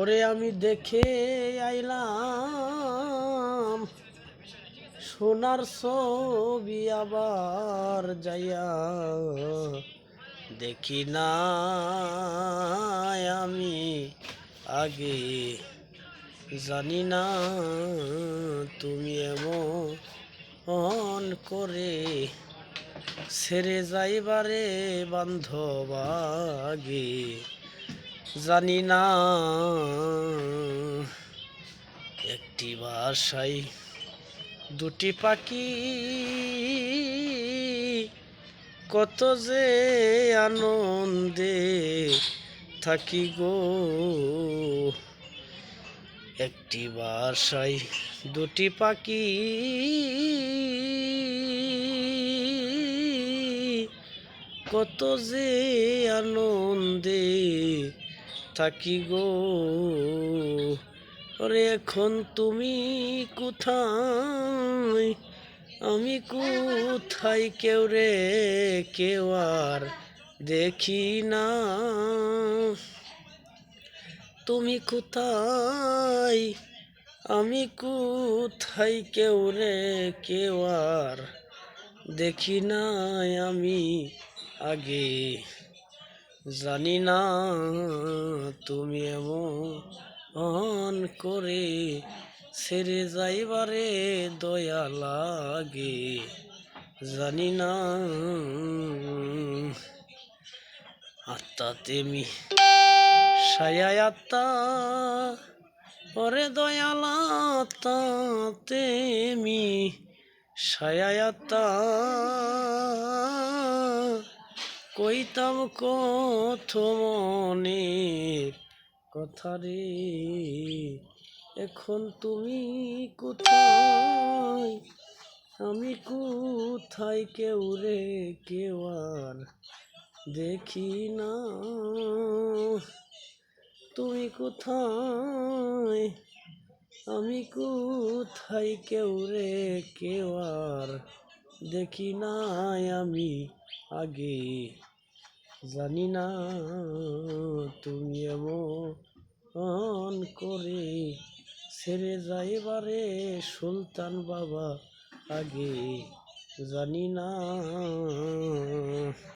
ওরে আমি দেখে আইলাম, সোনার ছবি আবার যাইয়া দেখি না আমি, আগে জানি না তুমি এমন করে ছেড়ে যাইবারে বান্ধব আগে। জানি না। একটি বাসায় দুটি পাখি। কত যে আনন্দে থাকি গো। একটি বাসায় দুটি পাখি। কত যে আনন্দে থাকি গো। ওরে, এখন তুমি কোথায়? আমি কোথায় কেউ রে? কেউ আর দেখি না। তুমি কোথায়? আমি কোথায় কেউ রে? কেউ আর দেখি না আমি আগে। জানি না তুমি এমন করে ছেড়ে যাইবারে দয়া লাগে। জানি না আত্মা তেমি সায়ায় আত্মা, ওরে দয়ালা আত্মা তেমি সায়ায় আত্মা। কইতাম কথা রে। এখন তুমি কোথায়? আমি কোথায় কেউ রে, কেউ আর দেখি না। তুমি কোথায়? আমি কোথায় কেউ রে, কেউ আর দেখি না আমি আগে। জানি না তুমি এমন করে ছেড়ে যাইবারে সুলতান বাবা আগে জানি না।